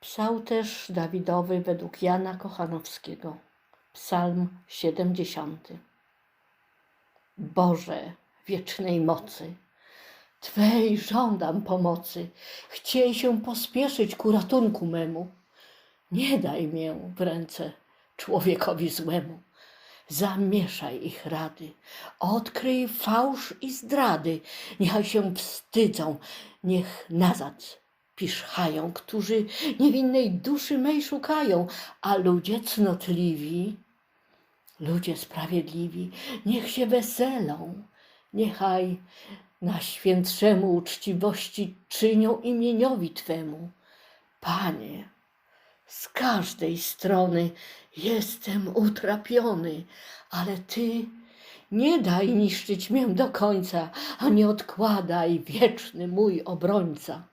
Psał też Dawidowy według Jana Kochanowskiego. Psalm 70. Boże wiecznej mocy, Twej żądam pomocy, chciej się pospieszyć ku ratunku memu. Nie daj mię w ręce człowiekowi złemu. Zamieszaj ich rady, odkryj fałsz i zdrady, niechaj się wstydzą, niech nazad piszchają, którzy niewinnej duszy mej szukają, a ludzie cnotliwi, ludzie sprawiedliwi, niech się weselą, niechaj na świętszemu uczciwości czynią imieniowi Twemu. Panie, z każdej strony jestem utrapiony, ale Ty nie daj niszczyć mię do końca, a nie odkładaj, wieczny mój obrońca.